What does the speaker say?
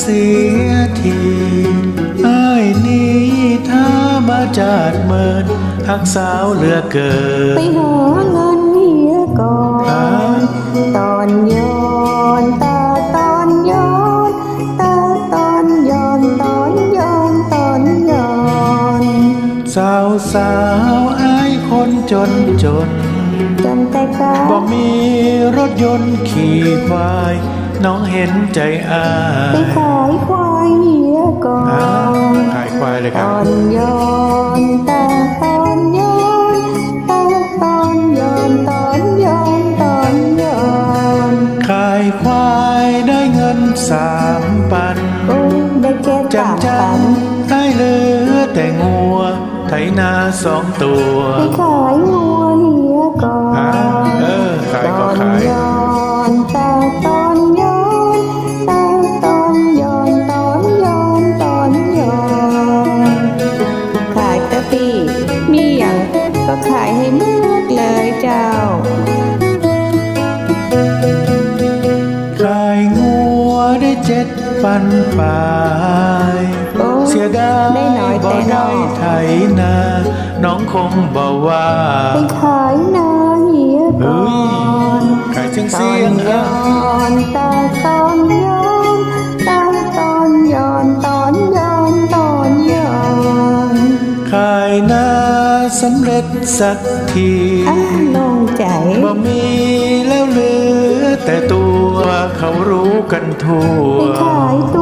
เสียทีไอ้ายนี้ถ้ามาจาดเมินหักสาวเหลือเกิไปนหาเงิน ก่อหานตอนย้อนตาตอนย้อนตาตอนย้อนตอนย้อนตอนย้อนสาวสาวไอ้ายคนจนจนจนแต่กาบ่มีรถยนต์ขี่ควาย น้องเห็นใจอาไปยขายควายเฮียก่อหานขายควายเลยคตรับ สามปันโอ้ยได้แค่จัสางมจัพังนได้เหลือแต่งัว ไถนาสองตัวไปขายงัวเฮียก่ออ่านเออขายก็ขายตอนย้อนตาตอนย้อนตาตอนย้อนตอนย้อนตอนย้อนขายตะปีมีอย่างก็ขายให้หม ปันปลายโอ้เสียดายได้น้อยบ่แต่น้ได้อยไถนาน้องคงบอกว่าไปขายนาเหียก่เฮ้อยนขายเสียงตอเสียนงย้อะอนตาตอนย้อนตาตอนย้อนตอนย้อนตอนย้อนขายนาสำเร็จสักทีอะโลงใจบ่มีแล้วเหลือแต่ตัวเขารู้ กันทั่วไปขายตัว